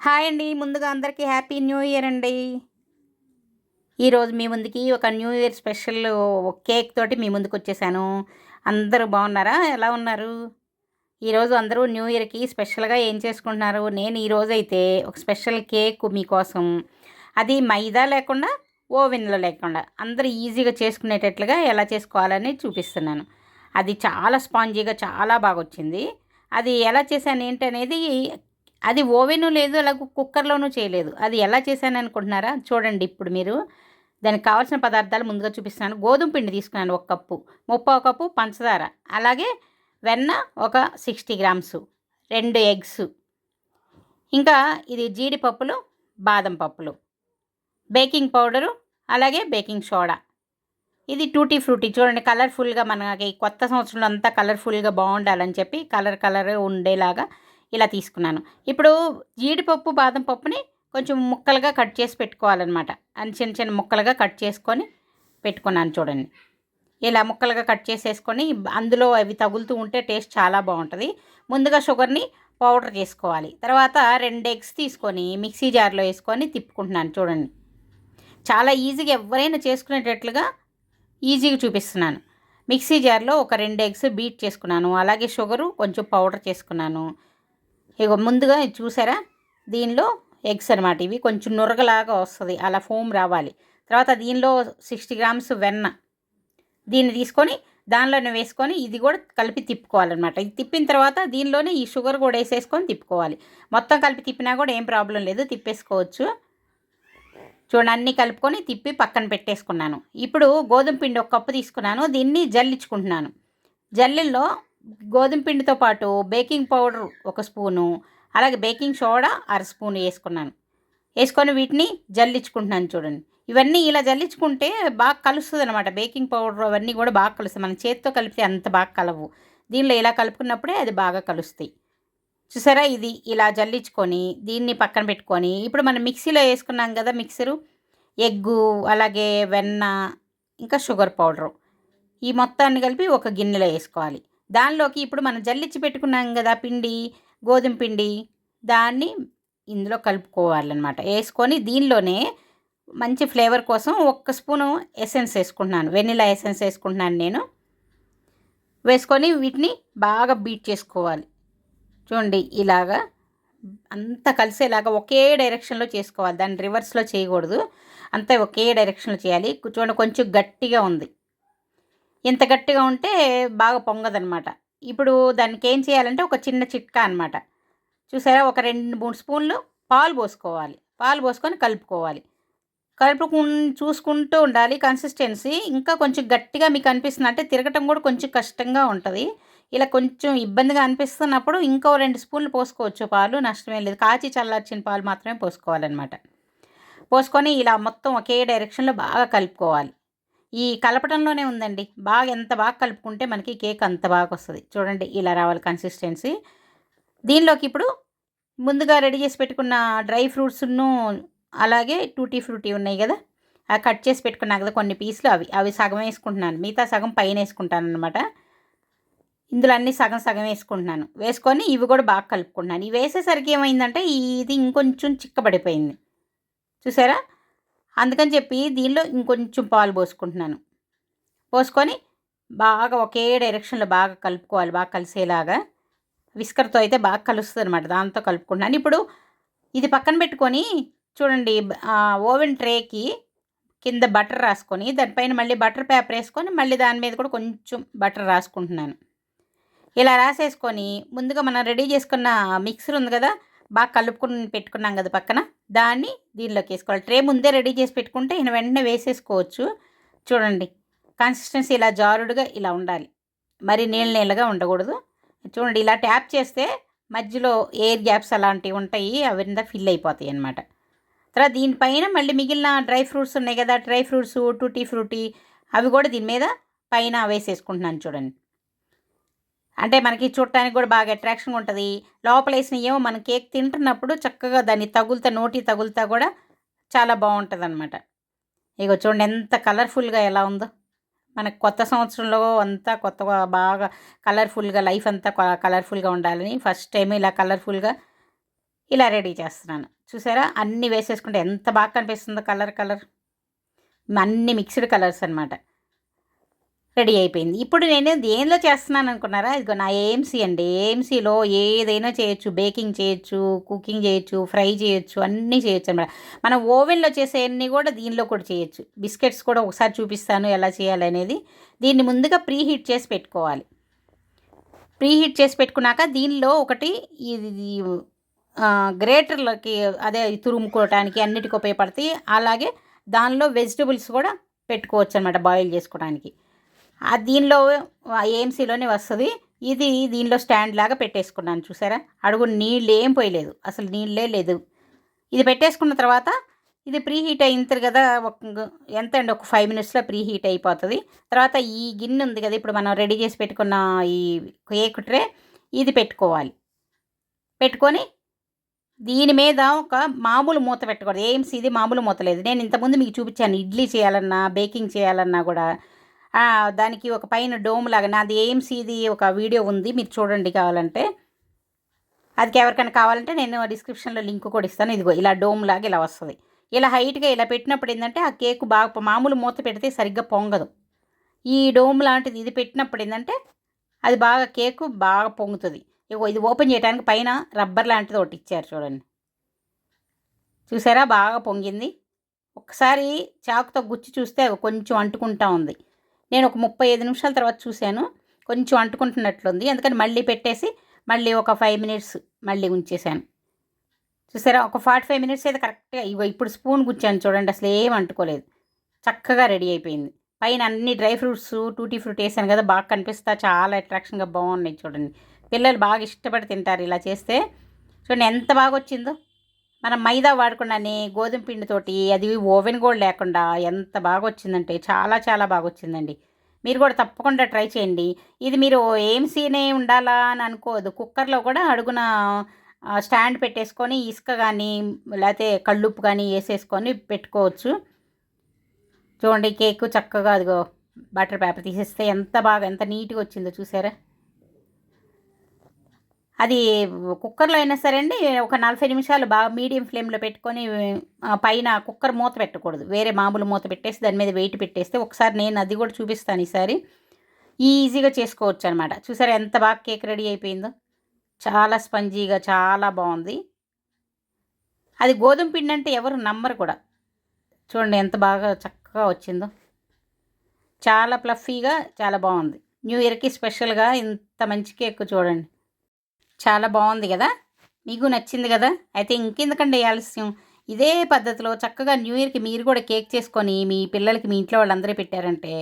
Hi అండి. ముందుగా అందరికీ హ్యాపీ న్యూ ఇయర్ అండి. ఈరోజు మీ ముందుకి ఒక న్యూ ఇయర్ స్పెషల్ కేక్ తోటి మీ ముందుకు వచ్చేసాను. అందరూ బాగున్నారా? ఎలా ఉన్నారు? ఈరోజు అందరూ న్యూ ఇయర్కి స్పెషల్గా ఏం చేసుకుంటున్నారు? నేను ఈరోజు అయితే ఒక స్పెషల్ కేక్ మీకోసం అది మైదా లేకుండా ఓవెన్లో లేకుండా అందరూ ఈజీగా చేసుకునేటట్లుగా ఎలా చేసుకోవాలని చూపిస్తున్నాను. అది చాలా స్పాంజీగా చాలా బాగా వచ్చింది అది ఎలా చేశాను ఏంటనేది అది ఓవెను లేదు అలాగే కుక్కర్లోనూ చేయలేదు. అది ఎలా చేశాను అనుకుంటున్నారా? చూడండి ఇప్పుడు మీరు. దానికి కావాల్సిన పదార్థాలు ముందుగా చూపిస్తున్నాను. గోధుమ పిండి తీసుకున్నాను ఒక కప్పు ముప్పై కప్పు పంచదార అలాగే వెన్న ఒక సిక్స్టీ గ్రామ్స్ రెండు ఎగ్స్. ఇంకా ఇది జీడిపప్పులు బాదం పప్పులు బేకింగ్ పౌడరు అలాగే బేకింగ్ సోడా. ఇది టూటీ ఫ్రూటీ. చూడండి కలర్ఫుల్గా మనకి కొత్త సంవత్సరంలో అంతా కలర్ఫుల్గా బాగుండాలని చెప్పి కలర్ కలర్ ఉండేలాగా ఇలా తీసుకున్నాను. ఇప్పుడు జీడిపప్పు బాదం పప్పుని కొంచెం ముక్కలుగా కట్ చేసి పెట్టుకోవాలన్నమాట. అని చిన్న చిన్న ముక్కలుగా కట్ చేసుకొని పెట్టుకున్నాను చూడండి. ఇలా ముక్కలుగా కట్ చేసేసుకొని అందులో అవి తగులుతూ ఉంటే టేస్ట్ చాలా బాగుంటుంది. ముందుగా షుగర్ని పౌడర్ చేసుకోవాలి. తర్వాత రెండు ఎగ్స్ తీసుకొని మిక్సీ జార్లో వేసుకొని తిప్పుకుంటున్నాను చూడండి. చాలా ఈజీగా ఎవరైనా చేసుకునేటట్లుగా ఈజీగా చూపిస్తున్నాను. మిక్సీ జార్లో ఒక రెండు ఎగ్స్ బీట్ చేసుకున్నాను. అలాగే షుగరు కొంచెం పౌడర్ చేసుకున్నాను. ఇక ముందుగా చూసారా? దీనిలో ఎగ్స్ అనమాట ఇవి. కొంచెం నురగలాగా వస్తుంది. అలా ఫోమ్ రావాలి. తర్వాత దీనిలో సిక్స్టీ గ్రామ్స్ వెన్న. దీన్ని తీసుకొని దానిలోనే వేసుకొని ఇది కూడా కలిపి తిప్పుకోవాలన్నమాట. ఇది తిప్పిన తర్వాత దీనిలోనే ఈ షుగర్ కూడా వేసేసుకొని తిప్పుకోవాలి. మొత్తం కలిపి తిప్పినా కూడా ఏం ప్రాబ్లం లేదు. తిప్పేసుకోవచ్చు. చూడండి అన్నీ కలుపుకొని తిప్పి పక్కన పెట్టేసుకున్నాను. ఇప్పుడు గోధుమ పిండి ఒక కప్పు తీసుకున్నాను. దీన్ని జల్లించుకుంటున్నాను. జల్లిల్లో గోధుమ పిండితో పాటు బేకింగ్ పౌడర్ ఒక స్పూను అలాగే బేకింగ్ సోడా అర స్పూన్ వేసుకున్నాను. వేసుకొని వీటిని జల్లించుకుంటున్నాను చూడండి. ఇవన్నీ ఇలా జల్లించుకుంటే బాగా కలుస్తుంది అనమాట బేకింగ్ పౌడర్ అవన్నీ కూడా బాగా కలుస్తాయి. మన చేతితో కలిపితే అంత బాగా కలవు. దీనిలో ఇలా కలుపుకున్నప్పుడే అది బాగా కలుస్తాయి. చూసారా? ఇది ఇలా జల్లించుకొని దీన్ని పక్కన పెట్టుకొని ఇప్పుడు మనం మిక్సీలో వేసుకున్నాం కదా మిక్సరు ఎగ్గు అలాగే వెన్న ఇంకా షుగర్ పౌడరు. ఈ మొత్తాన్ని కలిపి ఒక గిన్నెలో వేసుకోవాలి. దానిలోకి ఇప్పుడు మనం జల్లించి పెట్టుకున్నాం కదా పిండి గోధుమ పిండి దాన్ని ఇందులో కలుపుకోవాలన్నమాట. వేసుకొని దీనిలోనే మంచి ఫ్లేవర్ కోసం ఒక్క స్పూను ఎసెన్స్ వేసుకుంటున్నాను. వెనిలా ఎసెన్స్ వేసుకుంటున్నాను నేను. వేసుకొని వీటిని బాగా బీట్ చేసుకోవాలి. చూడండి ఇలాగా అంతా కలిసేలాగా ఒకే డైరెక్షన్లో చేసుకోవాలి. దాన్ని రివర్స్లో చేయకూడదు. అంతా ఒకే డైరెక్షన్లో చేయాలి. చూడండి కొంచెం గట్టిగా ఉంది. ఇంత గట్టిగా ఉంటే బాగా పొంగదనమాట ఇప్పుడు దానికి ఏం చేయాలంటే ఒక చిన్న చిట్కా అనమాట చూసారా? ఒక రెండు మూడు స్పూన్లు పాలు పోసుకోవాలి. పాలు పోసుకొని కలుపుకోవాలి. కలుపుకు చూసుకుంటూ ఉండాలి కన్సిస్టెన్సీ. ఇంకా కొంచెం గట్టిగా మీకు అనిపిస్తుంది అంటే తిరగటం కూడా కొంచెం కష్టంగా ఉంటుంది. ఇలా కొంచెం ఇబ్బందిగా అనిపిస్తున్నప్పుడు ఇంకో రెండు స్పూన్లు పోసుకోవచ్చు పాలు. నష్టమే లేదు. కాచి చల్లార్చిన పాలు మాత్రమే పోసుకోవాలన్నమాట. పోసుకొని ఇలా మొత్తం ఒకే డైరెక్షన్లో బాగా కలుపుకోవాలి. ఈ కలపటంలోనే ఉందండి. బాగా ఎంత బాగా కలుపుకుంటే మనకి కేక్ అంత బాగా వస్తుంది. చూడండి ఇలా రావాలి కన్సిస్టెన్సీ దీనిలోకి ఇప్పుడు ముందుగా రెడీ చేసి పెట్టుకున్న డ్రై ఫ్రూట్స్ను అలాగే టూటీ ఫ్రూటీ ఉన్నాయి కదా అవి కట్ చేసి పెట్టుకున్నా కదా కొన్ని పీసులు అవి. అవి సగం వేసుకుంటున్నాను. మిగతా సగం పైన వేసుకుంటాను అనమాట ఇందులో అన్నీ సగం సగం వేసుకుంటున్నాను. వేసుకొని ఇవి కూడా బాగా కలుపుకుంటున్నాను. ఇవి వేసేసరికి ఏమైందంటే ఇది ఇంకొంచెం చిక్కబడిపోయింది. చూసారా? అందుకని చెప్పి దీనిలో ఇంకొంచెం పాలు పోసుకుంటున్నాను. పోసుకొని బాగా ఒకే డైరెక్షన్లో బాగా కలుపుకోవాలి. బాగా కలిసేలాగా విస్కర్తో అయితే బాగా కలుస్తుంది అనమాట దాంతో కలుపుకుంటున్నాను. ఇప్పుడు ఇది పక్కన పెట్టుకొని చూడండి ఓవెన్ ట్రేకి కింద బటర్ రాసుకొని దానిపైన మళ్ళీ బటర్ పేపర్ వేసుకొని మళ్ళీ దాని మీద కూడా కొంచెం బటర్ రాసుకుంటున్నాను. ఇలా రాసేసుకొని ముందుగా మనం రెడీ చేసుకున్న మిక్సర్ ఉంది కదా బాగా కలుపుకుని పెట్టుకున్నాం కదా పక్కన. దాన్ని దీనిలోకి వేసుకోవాలి. ట్రే ముందే రెడీ చేసి పెట్టుకుంటే ఈయన వెంటనే వేసేసుకోవచ్చు. చూడండి. కన్సిస్టెన్సీ ఇలా జారుడుగా ఇలా ఉండాలి. మరి నీళ్ళ నీళ్ళగా ఉండకూడదు. చూడండి ఇలా ట్యాప్ చేస్తే మధ్యలో ఎయిర్ గ్యాప్స్ అలాంటివి ఉంటాయి. అవి ఫిల్ అయిపోతాయి అనమాట తర్వాత దీనిపైన మళ్ళీ మిగిలిన డ్రై ఫ్రూట్స్ ఉన్నాయి కదా డ్రై ఫ్రూట్స్ టూటీ ఫ్రూటీ అవి కూడా దీని మీద పైన వేసేసుకుంటున్నాను చూడండి. అంటే మనకి చూడటానికి కూడా బాగా అట్రాక్షన్గా ఉంటుంది. లోపల వేసిన ఏమో మన కేక్ తింటున్నప్పుడు చక్కగా దాన్ని తగులుతా నోటి తగులుతా కూడా చాలా బాగుంటుంది అనమాట ఇక చూడండి ఎంత కలర్ఫుల్గా ఎలా ఉందో. మనకు కొత్త సంవత్సరంలో అంతా కొత్తగా బాగా కలర్ఫుల్గా లైఫ్ అంతా కలర్ఫుల్గా ఉండాలని ఫస్ట్ టైం ఇలా కలర్ఫుల్గా ఇలా రెడీ చేస్తున్నాను. చూసారా? అన్నీ వేసేసుకుంటే ఎంత బాగా కనిపిస్తుందో కలర్ కలర్ అన్ని మిక్స్డ్ కలర్స్ అనమాట రెడీ అయిపోయింది. ఇప్పుడు నేను దేనిలో చేస్తున్నాను అనుకున్నారా? ఇదిగో నా ఏఎంసీ అండి. ఏఎంసీలో ఏదైనా చేయొచ్చు. బేకింగ్ చేయొచ్చు కుకింగ్ చేయొచ్చు ఫ్రై చేయొచ్చు అన్నీ చేయొచ్చు అనమాట. మనం ఓవెన్లో చేసేవన్నీ కూడా దీనిలో కూడా చేయొచ్చు. బిస్కెట్స్ కూడా ఒకసారి చూపిస్తాను ఎలా చేయాలి అనేది. దీన్ని ముందుగా ప్రీ హీట్ చేసి పెట్టుకోవాలి. ప్రీ హీట్ చేసి పెట్టుకున్నాక దీనిలో ఒకటి ఇది గ్రేటర్లకి అదే తురుముకోవటానికి అన్నిటికీ ఉపయోగపడతాయి. అలాగే దానిలో వెజిటబుల్స్ కూడా పెట్టుకోవచ్చు అనమాట బాయిల్ చేసుకోవడానికి దీనిలో ఏఎంసీలోనే వస్తుంది. ఇది దీనిలో స్టాండ్ లాగా పెట్టేసుకున్నాను చూసారా? అడుగు నీళ్ళు ఏం పోయలేదు అసలు నీళ్ళే లేదు. ఇది పెట్టేసుకున్న తర్వాత ఇది ప్రీ హీట్ అయింది కదా ఎంత అండి? ఒక ఫైవ్ మినిట్స్లో ప్రీ హీట్ అయిపోతుంది. తర్వాత ఈ గిన్నె ఉంది కదా ఇప్పుడు మనం రెడీ చేసి పెట్టుకున్న ఈ కేక్ ట్రే ఇది పెట్టుకోవాలి. పెట్టుకొని దీని మీద ఒక మామూలు మూత పెట్టకూడదు. ఏమ్స్ ఇది మామూలు మూత లేదు. నేను ఇంతకుముందు మీకు చూపించాను ఇడ్లీ చేయాలన్నా బేకింగ్ చేయాలన్నా కూడా దానికి ఒక పైన డోమ్ లాగా నాది ఏఎంసీది ఇది ఒక వీడియో ఉంది మీరు చూడండి కావాలంటే. అది ఎవరికైనా కావాలంటే నేను డిస్క్రిప్షన్లో లింక్ కూడా ఇస్తాను. ఇదిగో ఇలా డోమ్ లాగా ఇలా వస్తుంది. ఇలా హైట్గా ఇలా పెట్టినప్పుడు ఏంటంటే ఆ కేక్ బాగా మామూలు మూత పెడితే సరిగ్గా పొంగదు. ఈ డోమ్ లాంటిది ఇది పెట్టినప్పుడు ఏంటంటే అది బాగా కేకు బాగా పొంగుతుంది. ఇగో ఇది ఓపెన్ చేయడానికి పైన రబ్బర్ లాంటిది ఒకటి ఇచ్చారు చూడండి. చూసారా? బాగా పొంగింది. ఒకసారి చాకుతో గుచ్చి చూస్తే కొంచెం అంటుకుంటా ఉంది. నేను ఒక ముప్పై ఐదు నిమిషాల తర్వాత చూశాను. కొంచెం అంటుకుంటున్నట్లుంది. ఎందుకని మళ్ళీ పెట్టేసి మళ్ళీ ఒక ఫైవ్ మినిట్స్ మళ్ళీ ఉంచేసాను చూసారా? ఒక ఫార్టీ ఫైవ్ మినిట్స్ అయితే కరెక్ట్గా ఇగో ఇప్పుడు స్పూన్ గుచ్చాను చూడండి అసలు ఏం అంటుకోలేదు. చక్కగా రెడీ అయిపోయింది. పైన అన్ని డ్రై ఫ్రూట్స్ టూటీ ఫ్రూట్ వేసాను కదా బాగా కనిపిస్తా చాలా అట్రాక్షన్గా బాగున్నాయి చూడండి. పిల్లలు బాగా ఇష్టపడి తింటారు ఇలా చేస్తే. చూడండి ఎంత బాగా వచ్చిందో మనం మైదా వాడకుండానే గోధుమ పిండితోటి అది ఓవెన్ కూడా లేకుండా ఎంత బాగా వచ్చిందంటే చాలా చాలా బాగా వచ్చిందండి మీరు కూడా తప్పకుండా ట్రై చేయండి. ఇది మీరు ఏం సీనే ఉండాలా అని అనుకోదు కుక్కర్లో కూడా అడుగున స్టాండ్ పెట్టేసుకొని ఇసుక కానీ లేకపోతే కళ్ళుప్పు కానీ వేసేసుకొని పెట్టుకోవచ్చు. చూడండి కేక్ చక్కగా అదిగో బటర్ పేపర్ తీసేస్తే ఎంత బాగా ఎంత నీట్గా వచ్చిందో చూసారా? అది కుక్కర్లో అయినా సరే అండి ఒక నలభై నిమిషాలు బాగా మీడియం ఫ్లేమ్లో పెట్టుకొని పైన కుక్కర్ మూత పెట్టకూడదు. వేరే మామూలు మూత పెట్టేసి దాని మీద వెయిట్ పెట్టేస్తే ఒకసారి నేను అది కూడా చూపిస్తాను ఈసారి. ఈజీగా చేసుకోవచ్చు అనమాట చూసారా ఎంత బాగా కేక్ రెడీ అయిపోయిందో? చాలా స్పంజీగా చాలా బాగుంది. అది గోధుమ పిండి అంటే ఎవరు నమ్మరు కూడా. చూడండి ఎంత బాగా చక్కగా వచ్చిందో. చాలా ప్లఫీగా చాలా బాగుంది. న్యూ ఇయర్కి స్పెషల్గా ఇంత మంచి కేక్ చూడండి. చాలా బాగుంది కదా? మీకు నచ్చింది కదా? అయితే ఇంకెందుకండి ఆలస్యం? ఇదే పద్ధతిలో చక్కగా న్యూ ఇయర్కి మీరు కూడా కేక్ చేసుకొని మీ పిల్లలకి మీ ఇంట్లో వాళ్ళందరూ పెట్టారంటే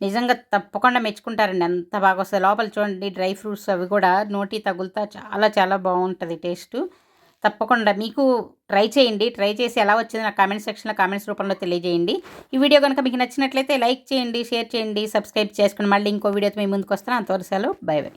నిజంగా తప్పకుండా మెచ్చుకుంటారండి. ఎంత బాగా వస్తుంది లోపల చూడండి డ్రై ఫ్రూట్స్ అవి కూడా నోటి తగులుతా చాలా చాలా బాగుంటుంది టేస్ట్. తప్పకుండా మీకు ట్రై చేయండి. ట్రై చేసి ఎలా వచ్చింది నా కామెంట్ సెక్షన్లో కామెంట్స్ రూపంలో తెలియజేయండి. ఈ వీడియో కనుక మీకు నచ్చినట్లయితే లైక్ చేయండి షేర్ చేయండి సబ్స్క్రైబ్ చేసుకుని మళ్ళీ ఇంకో వీడియోతో మీ ముందుకు వస్తాను అంతవరకు సెలవు. Bye bye.